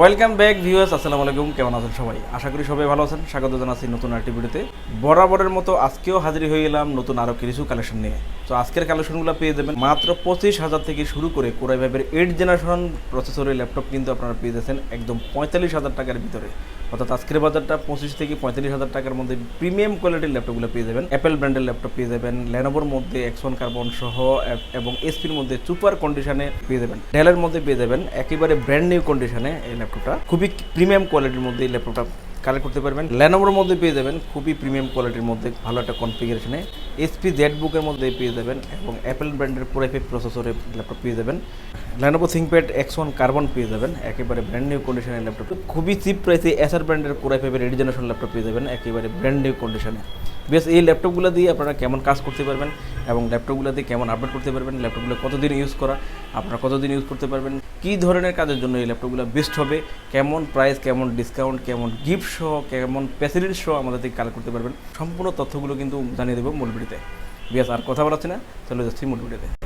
Welcome back viewers আসসালামু আলাইকুম। কেমন আছেন সবাই? আশা করি সবাই ভালো আছেন। স্বাগত জানাচ্ছি নতুন আরেকটি ভিডিওতে। বরাবরের মতো আজকেও হাজির হয়ে গেলাম নতুন আরও কিছু কালেকশন নিয়ে। তো আজকের কালেকশনগুলো পেয়ে যাবেন মাত্র পঁচিশ হাজার থেকে শুরু করে কোরাই ভাইবের এইট জেনারেশন প্রসেসরের ল্যাপটপ কিন্তু আপনারা পেয়ে যাচ্ছেন একদম পঁয়তাল্লিশ হাজার টাকার ভিতরে। অর্থাৎ আজকের বাজারটা পঁচিশ থেকে পঁয়তাল্লিশ হাজার টাকার মধ্যে প্রিমিয়াম কোয়ালিটির ল্যাপটপগুলো পেয়ে যাবেন। অ্যাপেল ব্র্যান্ডের ল্যাপটপ পেয়ে যাবেন। ল্যানোভোর মধ্যে এক্সন কার্বন সহ এবং এসপির মধ্যে সুপার কন্ডিশনে পেয়ে যাবেন। ডেলের মধ্যে পেয়ে যাবেন। একেবারে ব্র্যান্ড নিউ কন্ডিশনে এই ল্যাপটপটা। খুবই প্রিমিয়াম কোয়ালিটির মধ্যে এই ল্যাপটপটা কালেক্ট করতে পারবেন। ল্যানোভোর মধ্যে পেয়ে যাবেন, খুবই প্রিমিয়াম কোয়ালিটির মধ্যে ভালো একটা কনফিগারেশনে এসপি জেড বুকের মধ্যে পেয়ে যাবেন এবং অ্যাপেল ব্র্যান্ডের পুরো এফএ প্রসেসরের ল্যাপটপ পেয়ে যাবেন। Lenovo ThinkPad X one carbon পেয়ে যাবেন, একেবারে ব্র্যান্ড নিউ কন্ডিশনের ল্যাপটপ। খুবই চিপ প্রাইসে এসআর ব্র্যান্ডের এইট জেনারেশন ল্যাপটপ পেয়ে যাবেন, একেবারে ব্র্যান্ড নিউ কন্ডিশনে বেশ, এই ল্যাপটপগুলো দিয়ে আপনারা কেমন কাজ করতে পারবেন এবং ল্যাপটপগুলোতে কেমন আপডেট করতে পারবেন, ল্যাপটপগুলো কতদিন ইউজ করা, আপনারা কতদিন ইউজ করতে পারবেন, কি ধরনের কাজের জন্য এই ল্যাপটপগুলো বেস্ট হবে, কেমন প্রাইস কেমন ডিসকাউন্ট কেমন গিফট সহ, কেমন ফ্যাসিলিটি সহ আমাদের থেকে কালেক্ট করতে পারবেন। সম্পূর্ণ তথ্যগুলো কিন্তু জানিয়ে দেবো মূল ভিডিওতে। বিয়াস, আর কথা বলাচ্ছি না তাহলে যাচ্ছি মূল ভিডিওতে।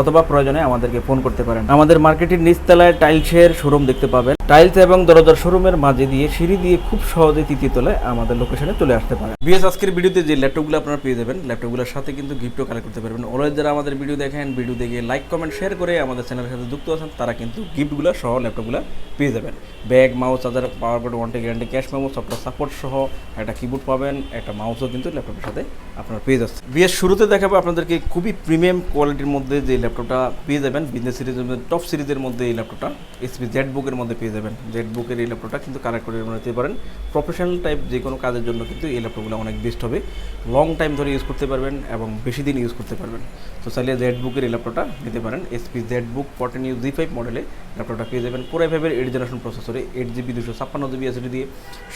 অথবা প্রয়োজনে আমাদেরকে ফোন করতে পারেন। আমাদের মার্কেটের নিচতলায় টাইলসের শোরুম দেখতে পাবেন। টাইলস এবং দরজার শোরুমের মাঝে দিয়ে সিঁড়ি দিয়ে খুব সহজে তৃতীয় তলায় আমাদের লোকেশনে চলে আসতে পারেন বিএস আজকের ভিডিওতে যে ল্যাপটপগুলো আপনারা পেয়ে যাবেন ল্যাপটপগুলোর সাথে কিন্তু গিফটও কালেক্ট করতে পারবেন। অলওয়েজ যারা আমাদের ভিডিও দেখেন ভিডিও দেখে লাইক কমেন্ট শেয়ার করে আমাদের চ্যানেলের সাথে যুক্ত আছেন, তারা কিন্তু গিফটগুলো সহ ল্যাপটপগুলো পেয়ে যাবেন। Bag mouse charger power board warranty guarantee cash memo software support সহ একটা কিবোর্ড পাবেন, একটা মাউসও কিন্তু ল্যাপটপের সাথে আপনারা পেয়ে যাচ্ছেন। বিএস শুরুতে দেখাবো আপনাদেরকে খুবই প্রিমিয়াম কোয়ালিটির মধ্যে যে ল্যাপটপটা পেয়ে যাবেন। বিজনেস সিরিজের মধ্যে টপ সিরিজের মধ্যে এই ল্যাপটপটা এসপি জেড বুকের মধ্যে পেয়ে যাবেন। জেড বুকের এই ল্যাপটপটা কিন্তু কালেক্ট করে নিতে পারেন। প্রফেশনাল টাইপ যে কোনো কাজের জন্য কিন্তু এই ল্যাপটপগুলো অনেক বেস্ট হবে। লং টাইম ধরে ইউজ করতে পারবেন এবং বেশি দিন ইউজ করতে পারবেন। তো চাইলে জেড বুকের এই ল্যাপটপটা নিতে পারেন। HP ZBook fourteen U G five মডেলে ল্যাপটপটা পেয়ে যাবেন। কোরাই ফাইভের এইট জেনারেশন প্রসেসরে এইট জিবি দুশো ছাপ্পান্ন জিবি এসডি দিয়ে।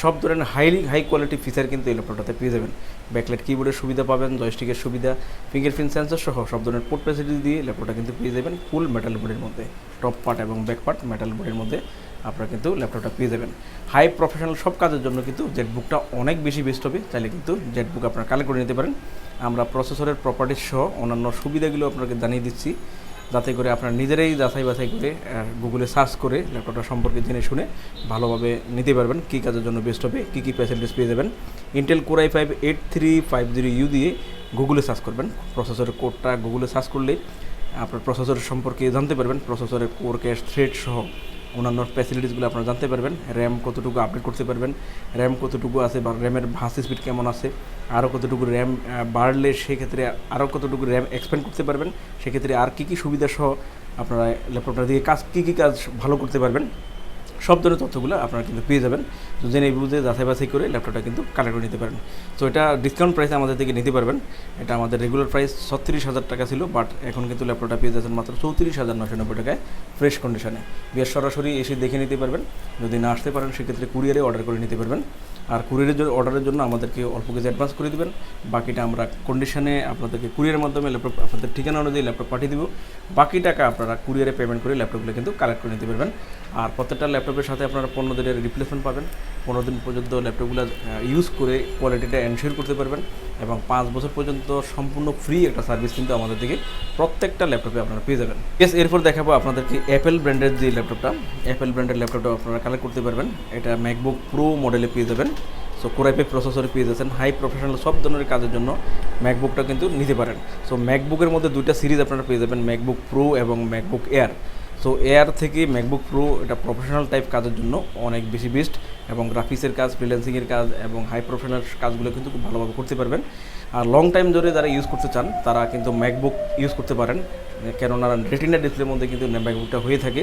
সব ধরনের হাইলি হাই কোয়ালিটি ফিচার কিন্তু এই ল্যাপটপটাতে পেয়ে যাবেন। ব্যাকলাইট কিবোর্ডের সুবিধা পাবেন জয়স্টিকের সুবিধা ফিঙ্গারপ্রিন্ট সেন্সর সহ সব ধরনের পোর্ট ফ্যাসিলিটি দিয়ে ল্যাপটপটা কিন্তু পেয়ে যাবেন ফুল মেটাল বডির মধ্যে। টপ পার্ট এবং ব্যাক পার্ট মেটাল বডির মধ্যে আপনারা কিন্তু ল্যাপটপটা পেয়ে যাবেন। হাই প্রফেশনাল সব কাজের জন্য কিন্তু জেট বুকটা অনেক বেশি বেস্ট হবে। চাইলে কিন্তু জেট বুক আপনারা কালেক্ট করে নিতে পারেন। আমরা প্রসেসরের প্রপার্টিস সহ অন্যান্য সুবিধাগুলো আপনাকে জানিয়ে দিচ্ছি। যাতে করে আপনারা নিজেরাই যাচাই বাছাই করে গুগলে সার্চ করে ল্যাপটপটা সম্পর্কে জেনে শুনে ভালোভাবে নিতে পারবেন কী কাজের জন্য বেস্ট হবে, কী কী ফ্যাসিলিটিস পেয়ে যাবেন। Intel core i five eight three five zero U দিয়ে গুগলে সার্চ করবেন। প্রসেসরের কোডটা গুগলে সার্চ করলেই আপনার প্রসেসর সম্পর্কে জানতে পারবেন। প্রসেসরের কোর ক্যাশ থ্রেড সহ অন্যান্য ফ্যাসিলিটিসগুলো আপনারা জানতে পারবেন। র্যাম কতটুকু আপডেট করতে পারবেন র্যাম কতটুকু আছে বা র্যামের ভাস স্পিড কেমন আছে আরও কতটুকু র্যাম বাড়লে সেক্ষেত্রে আরও কতটুকু র্যাম এক্সপেন্ড করতে পারবেন, সেক্ষেত্রে আর কী কী সুবিধা সহ আপনারা ল্যাপটপটা দিয়ে কাজ, কী কী কাজ ভালো করতে পারবেন, সব ধরনের তথ্যগুলো আপনারা কিন্তু পেয়ে যাবেন। তো জেনে বুঝে যাচাই বাছাই করে ল্যাপটপটা কিন্তু কালেক্ট করে নিতে পারেন। তো এটা ডিসকাউন্ট প্রাইসে আমাদের থেকে নিতে পারবেন। এটা আমাদের রেগুলার প্রাইস ছত্রিশ হাজার টাকা ছিল বাট এখন কিন্তু ল্যাপটপটা পেয়ে যাচ্ছেন মাত্র চৌত্রিশ হাজার নশো নব্বই টাকায় ফ্রেশ কন্ডিশনে বিয়ের সরাসরি এসে দেখে নিতে পারবেন। যদি না আসতে পারেন, সেক্ষেত্রে কুরিয়ারে অর্ডার করে নিতে পারবেন। আর কুরিয়ারের অর্ডারের জন্য আমাদেরকে অল্প কিছু অ্যাডভান্স করে দেবেন। বাকিটা আমরা কন্ডিশনে আপনাদেরকে কুরিয়ারের মাধ্যমে ল্যাপটপ আপনাদের ঠিকানা অনুযায়ী ল্যাপটপ পাঠিয়ে দেবো। বাকি টাকা আপনারা কুরিয়ারে পেমেন্ট করে ল্যাপটপগুলো কিন্তু কালেক্ট করে নিতে পারবেন। আর প্রত্যেকটা ল্যাপটপের সাথে আপনারা পনেরো দিনের রিপ্লেসমেন্ট পাবেন। পনেরো দিন পর্যন্ত ল্যাপটপগুলো ইউজ করে কোয়ালিটিটা এনশিওর করতে পারবেন এবং পাঁচ বছর পর্যন্ত সম্পূর্ণ ফ্রি একটা সার্ভিস কিন্তু আমাদের থেকে প্রত্যেকটা ল্যাপটপে আপনারা পেয়ে যাবেন। এস এরপর দেখাবো আপনাদেরকে অ্যাপেল ব্র্যান্ডের যে ল্যাপটপটা অ্যাপেল ব্র্যান্ডের ল্যাপটপটা আপনারা কালেক্ট করতে পারবেন। এটা ম্যাকবুক প্রো মডেলে পেয়ে যাবেন। সো কোরাইপে প্রসেসর পেয়ে যাচ্ছেন। হাই প্রফেশনাল সব ধরনের কাজের জন্য ম্যাকবুকটা কিন্তু নিতে পারেন। সো ম্যাকবুকের মধ্যে দুইটা সিরিজ আপনারা পেয়ে যাবেন ম্যাকবুক প্রো এবং ম্যাকবুক এয়ার সো এয়ার থেকে ম্যাকবুক প্রো এটা প্রফেশনাল টাইপ কাজের জন্য অনেক বেশি বেস্ট এবং গ্রাফিক্সের কাজ ফ্রিল্যান্সিংয়ের কাজ এবং হাই প্রফেশনাল কাজগুলো কিন্তু খুব ভালোভাবে করতে পারবেন। আর লং টাইম ধরে যারা ইউজ করতে চান, তারা কিন্তু ম্যাকবুক ইউজ করতে পারেন। কেননা রেটিনা ডিসপ্লের মধ্যে কিন্তু ম্যাকবুকটা হয়ে থাকে।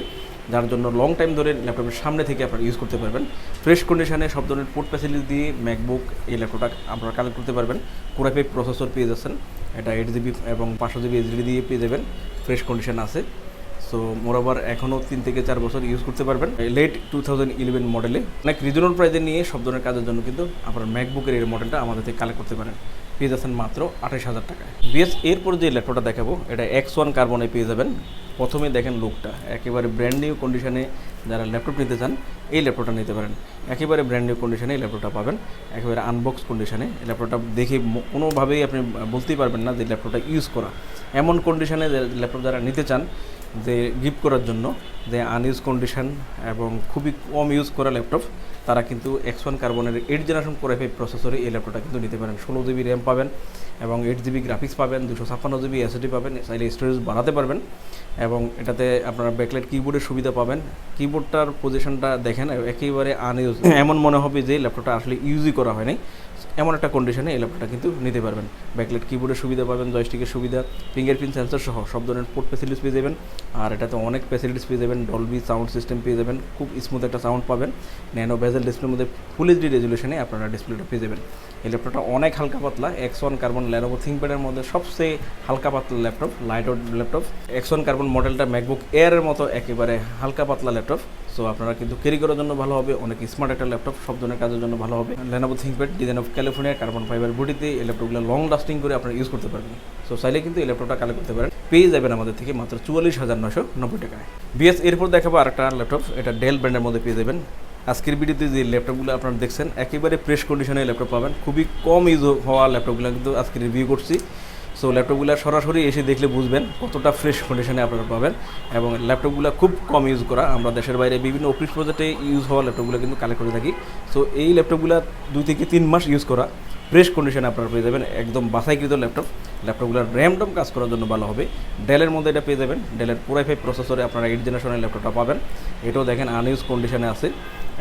যার জন্য লং টাইম ধরে ল্যাপটপের সামনে থেকে আপনারা ইউজ করতে পারবেন। ফ্রেশ কন্ডিশনে সব ধরনের পোর্ট ফ্যাসিলিটি দিয়ে ম্যাকবুক এই ল্যাপটপটা আপনারা কালেক্ট করতে পারবেন। কোরাইপে প্রসেসর পেয়ে যাচ্ছেন। এটা এইট জিবি এবং পাঁচশো জিবি এইচডি দিয়ে পেয়ে যাবেন। ফ্রেশ কন্ডিশন আছে। সো মোরাবার এখনও তিন থেকে চার বছর ইউজ করতে পারবেন। লেট টু থাউজেন্ড ইলেভেন মডেলে অনেক রিজনাল প্রাইজে নিয়ে সব ধরনের কাজের জন্য কিন্তু আপনার ম্যাকবুকের এই মডেলটা আমাদের থেকে কালেক্ট করতে পারেন। পেয়ে যাচ্ছেন মাত্র আঠাশ হাজার টাকায়। বিএস এরপর যে ল্যাপটপটা দেখাবো, এটা এক্স ওয়ান কার্বনে পেয়ে যাবেন। প্রথমে দেখেন লুকটা একেবারে ব্র্যান্ড নিউ কন্ডিশনে যারা ল্যাপটপ নিতে চান, এই ল্যাপটপটা নিতে পারেন। একেবারে ব্র্যান্ড নিউ কন্ডিশনে এই ল্যাপটপটা পাবেন। একেবারে আনবক্স কন্ডিশনে ল্যাপটপটা দেখে কোনোভাবেই আপনি বলতেই পারবেন না যে ল্যাপটপটা ইউজ করা। এমন কন্ডিশনে ল্যাপটপ যারা নিতে চান যে গিফট করার জন্য, যে আনইউজ কন্ডিশন এবং খুবই কম ইউজ করা ল্যাপটপ তারা কিন্তু এক্স ওয়ান কার্বনের এইট জেনারেশন করে ফাইভ প্রসেসরে এই ল্যাপটপটা কিন্তু নিতে পারেন। ষোলো জিবি র্যাম পাবেন এবং এইট জিবি গ্রাফিক্স পাবেন, দুশো ছাপ্পান্ন জিবি এসএসডি পাবেন, চাইলে স্টোরেজ বাড়াতে পারবেন এবং এটাতে আপনারা ব্যাকলাইট কিবোর্ডের সুবিধা পাবেন। কিবোর্ডটার পজিশনটা দেখেন, একেবারে আনইউজ এমন মনে হবে যে ল্যাপটপটা আসলে ইউজই করা হয়নি। এমন একটা কন্ডিশনে এই ল্যাপটপটা কিন্তু নিতে পারবেন। ব্যাকলেট কিবোর্ডের সুবিধা পাবেন জয়স্টিকের সুবিধা ফিঙ্গারপ্রিন্ট সেন্সর সহ সব ধরনের পোর্ট ফেসিলিটিস পেয়ে যাবেন। আর এটাতে অনেক ফেসিলিটিস পেয়ে যাবেন ডলবি সাউন্ড সিস্টেম পেয়ে যাবেন, খুব স্মুথ একটা সাউন্ড পাবেন। ন্যানো বেজেল ডিসপ্লের মধ্যে ফুল এইচডি রেজুলেশনে আপনারা ডিসপ্লেটা পেয়ে যাবেন। এই ল্যাপটপটা অনেক হালকা পাতলা এক্স ওয়ান কার্বন ল্যানোভো থিঙ্কপ্যাডের মধ্যে সবচেয়ে হালকা পাতলা laptop light laptop X one carbon মডেলটা ম্যাকবুক এয়ারের মতো একেবারে হালকা পাতলা ল্যাপটপ সো আপনারা কিন্তু ক্যারি করার জন্য ভালো হবে, অনেক স্মার্ট একটা ল্যাপটপ সব ধরনের কাজের জন্য ভালো হবে। Lenovo ThinkPad design of California carbon fibre বডিতে এই ল্যাপটপগুলো লং লাস্টিং করে আপনারা ইউজ করতে পারবেন। সো চাইলে কিন্তু এই ল্যাপটপটা কালেক্ট করতে পারেন। পেয়ে যাবেন আমাদের থেকে মাত্র চুয়াল্লিশ হাজার নশো নব্বই টাকায়। বিএস, এরপর দেখাবো আরেকটা ল্যাপটপ এটা ডেল ব্র্যান্ডের মধ্যে পেয়ে যাবেন। আজকের ভিডিওতে যে ল্যাপটপগুলো আপনারা দেখছেন, একেবারে প্রেস কন্ডিশনে ল্যাপটপ পাবেন। খুবই কম ইউজ হওয়া ল্যাপটপগুলো কিন্তু আজকে রিভিউ করছি। সো ল্যাপটপগুলো সরাসরি এসে দেখলে বুঝবেন কতটা ফ্রেশ কন্ডিশনে আপনারা পাবেন এবং ল্যাপটপগুলো খুব কম ইউজ করা। আমরা দেশের বাইরে বিভিন্ন অফিস প্রজেক্টে ইউজ হওয়া ল্যাপটপগুলো কিন্তু কালেক্ট করে থাকি। সো এই ল্যাপটপগুলো দুই থেকে তিন মাস ইউজ করা। ফ্রেশ কন্ডিশনে আপনারা পেয়ে যাবেন একদম বাছাইকৃত ল্যাপটপ ল্যাপটপগুলোর র্যামডম কাজ করার জন্য ভালো হবে। ডেলের মধ্যে এটা পেয়ে যাবেন। ডেলের পুরাই ফাইভ প্রসেসরে আপনারা এইট জেনারেশনের ল্যাপটপটা পাবেন। এটাও দেখেন আনইউজ কন্ডিশনে আছে।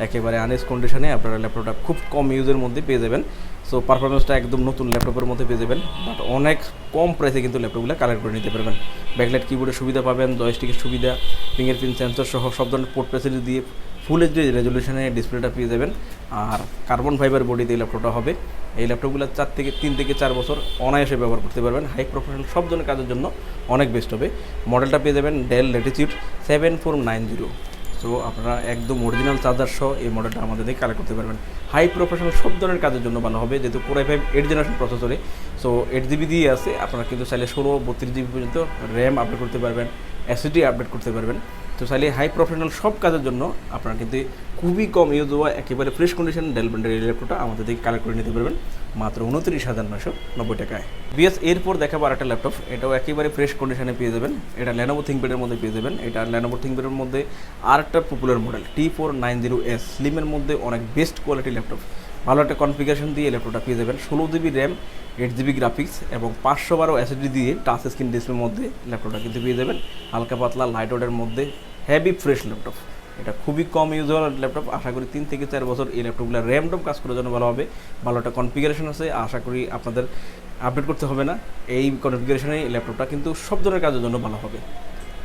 একেবারে আনইউজ কন্ডিশনে আপনারা ল্যাপটপটা খুব কম ইউজের মধ্যে পেয়ে যাবেন। সো পারফরমেন্সটা একদম নতুন ল্যাপটপের মধ্যে পেয়ে যাবেন বাট অনেক কম প্রাইসে কিন্তু ল্যাপটপগুলো কালেক্ট করে নিতে পারবেন। ব্যাকলাইট কিবোর্ডের সুবিধা পাবেন জয়স্টিকের সুবিধা ফিঙ্গারপ্রিন্ট সেন্সর সহ সব ধরনের পোর্ট ফেসিলিটি দিয়ে ফুল এইচডি রেজলিউশনে ডিসপ্লেটা পেয়ে যাবেন। আর কার্বন ফাইবার বডিতে এই ল্যাপটপটা হবে। এই ল্যাপটপগুলো চার থেকে তিন থেকে চার বছর অনায়াসে ব্যবহার করতে পারবেন। হাই প্রফেশনাল সব ধরনের কাজের জন্য অনেক বেস্ট হবে। মডেলটা পেয়ে যাবেন Dell Latitude seven four nine zero so আপনারা একদম অরিজিনাল চার্জার সহ এই মডেলটা আমাদের থেকে কালেক্ট করতে পারবেন। হাই প্রফেশনাল সব ধরনের কাজের জন্য ভালো হবে, যেহেতু core i five eight generation প্রসেসরে সো এইট জিবি দিয়ে আছে, আপনারা কিন্তু চাইলে ষোলো, বত্রিশ জিবি পর্যন্ত র্যাম আপডেট করতে পারবেন এসিডি আপডেট করতে পারবেন। তো চাইলে হাই প্রফেশনাল সব কাজের জন্য আপনারা কিন্তু খুবই কম ইউজ হওয়া, একেবারে ফ্রেশ কন্ডিশন ডেল এই ল্যাপটপটা আমাদের থেকে কালেক্ট করে নিতে পারবেন। মাত্র উনত্রিশ হাজার নশো নব্বই টাকায়। বিএস এরপর দেখাবো আর একটা ল্যাপটপ এটাও একেবারে ফ্রেশ কন্ডিশনে পেয়ে যাবেন। এটা ল্যানোভো থিঙ্কপ্যাডের মধ্যে পেয়ে যাবেন। এটা ল্যানোভো থিঙ্কপ্যাডের মধ্যে আর একটা popular model T four nine zero S স্লিমের মধ্যে অনেক বেস্ট কোয়ালিটি ল্যাপটপ ভালো একটা কনফিগারেশন দিয়ে ল্যাপটপটা পেয়ে যাবেন। ষোলো GB RAM eight GB graphics এবং পাঁচশো বারো এসএসডি দিয়ে টাচ স্ক্রিন ডিসপ্লের মধ্যে ল্যাপটপটা কিন্তু পেয়ে যাবেন। হালকা পাতলা লাইট ওয়েটের মধ্যে হ্যাভি ফ্রেশ ল্যাপটপ এটা খুবই কম ইউজ হওয়ার ল্যাপটপ আশা করি তিন থেকে চার বছর এই ল্যাপটপগুলো র্যামডম কাজ করার জন্য ভালো হবে। ভালো একটা কনফিগারেশন আছে। আশা করি আপনাদের আপডেট করতে হবে না। এই কনফিগারেশনে ল্যাপটপটা কিন্তু সব ধরনের কাজের জন্য ভালো হবে।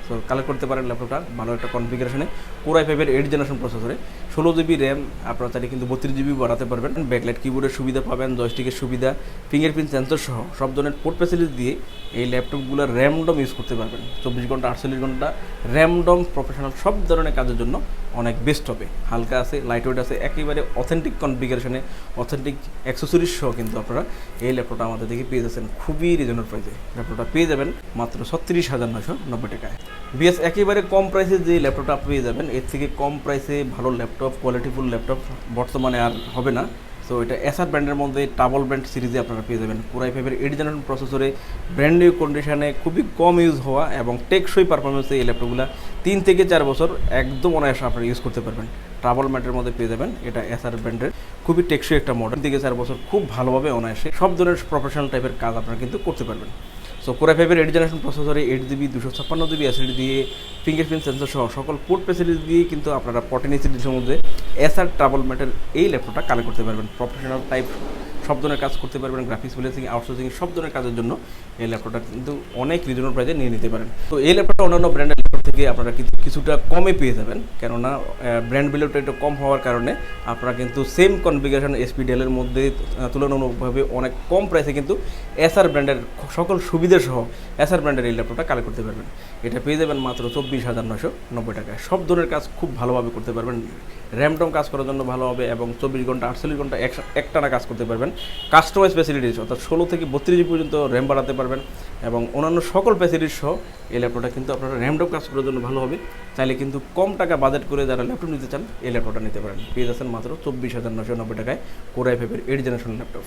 সো কালেক্ট করতে পারেন ল্যাপটপটা ভালো একটা কনফিগারেশনে কোরাই ফাইভের এইট জেনারেশন প্রসেসরে ষোলো জিবি র্যাম আপনারা চাইলে কিন্তু বত্রিশ জিবি বাড়াতে পারবেন। ব্যাকলাইট কিবোর্ডের সুবিধা পাবেন জয়স্টিকের সুবিধা ফিঙ্গারপ্রিন্ট সেন্সর সহ সব ধরনের পোর্ট ফ্যাসিলিটি দিয়ে এই ল্যাপটপগুলো র্যামডম ইউজ করতে পারবেন। চব্বিশ ঘণ্টা, আটচল্লিশ ঘণ্টা র্যামডম প্রফেশনাল সব ধরনের কাজের জন্য অনেক বেস্ট হবে। হালকা আছে লাইট ওয়েট আছে, একেবারে অথেন্টিক কনফিগারেশনে অথেন্টিক অ্যাক্সেসরিজ সহ কিন্তু আপনারা এই ল্যাপটপটা আমাদের দেখে পেয়ে যাচ্ছেন। খুবই রিজনেবল প্রাইসে ল্যাপটপটা পেয়ে যাবেন মাত্র ছত্রিশ হাজার নয়শো নব্বই টাকায়। বিএস, একেবারে কম প্রাইসে যে ল্যাপটপটা পেয়ে যাবেন, এর থেকে কম প্রাইসে ভালো ল্যাপটপ কোয়ালিটিফুল ল্যাপটপ বর্তমানে আর হবে না। সো এটা এসআর ব্র্যান্ডের মধ্যে ট্রাবল ব্র্যান্ড সিরিজে আপনারা পেয়ে যাবেন। পুরাই ফাইভের এইট জেনারেশন প্রসেসরে ব্র্যান্ড নিউ কন্ডিশনে খুবই কম ইউজ হওয়া এবং টেকসই পারফরমেন্সে এই ল্যাপটপগুলো তিন থেকে চার বছর একদম অনায়াসে আপনারা ইউজ করতে পারবেন। ট্রাবল ম্যাটের মধ্যে পেয়ে যাবেন। এটা এসআর ব্র্যান্ডের খুবই টেকসই একটা মডেল থেকে চার বছর খুব ভালোভাবে অনায়াসে সব ধরনের প্রফেশনাল টাইপের কাজ আপনারা কিন্তু করতে পারবেন। সো কোরা ফাইভের এইট জেনারেশন প্রসেসরে এইট জিবি দুশো ছাপ্পান্ন জিবি এসএসডি দিয়ে ফিঙ্গারপ্রিন্ট সেন্সর সহ সকল পোর্ট ফেসিলিটি দিয়ে কিন্তু আপনারা ফর্টিন এসিডিসের মধ্যে এসআর ট্রাভেল ম্যাটের এই ল্যাপটপটা কালেক্ট করতে পারবেন। প্রফেশনাল টাইপ সব ধরনের কাজ করতে পারবেন গ্রাফিক্স ফ্রিল্যান্সিং আউটসোর্সিং সব ধরনের কাজের জন্য এই ল্যাপটপটা কিন্তু অনেক রিজনেবল প্রাইসে নিয়ে নিতে পারেন। তো এই ল্যাপটপটা অন্যান্য ব্র্যান্ডের থেকে আপনারা কিন্তু কিছুটা কমে পেয়ে যাবেন। কেননা ব্র্যান্ড ভ্যালুটা একটু কম হওয়ার কারণে আপনারা কিন্তু সেম কনফিগারেশন এসপিডিএলের মধ্যে তুলনামূলকভাবে অনেক কম প্রাইসে কিন্তু এসআর ব্র্যান্ডের সকল সুবিধা সহ এসআর ব্র্যান্ডের এই ল্যাপটপটা কালেক্ট করতে পারবেন। এটা পেয়ে যাবেন মাত্র চব্বিশ হাজার নশো নব্বই টাকায় সব ধরনের কাজ খুব ভালোভাবে করতে পারবেন। র্যামটম কাজ করার জন্য ভালো হবে এবং চব্বিশ ঘণ্টা, আটচল্লিশ ঘণ্টা এক- একটানা কাজ করতে পারবেন। কাস্টমাইজ ফ্যাসিলিটিস অর্থাৎ ষোলো থেকে বত্রিশ পর্যন্ত র্যাম বাড়াতে পারবেন। এবং অন্যান্য সকল ফ্যাসিলিটিস সহ এই ল্যাপটপটা কিন্তু আপনারা র্যামডপ কাজ করার জন্য ভালো হবে। চাইলে কিন্তু কম টাকা বাজেট করে যারা ল্যাপটপ নিতে চান, এই ল্যাপটপটা নিতে পারেন। পেয়ে যাচ্ছেন মাত্র চব্বিশ হাজার নশো নব্বই টাকায় কোরাই ফাইভের এইট জেনারেশন ল্যাপটপ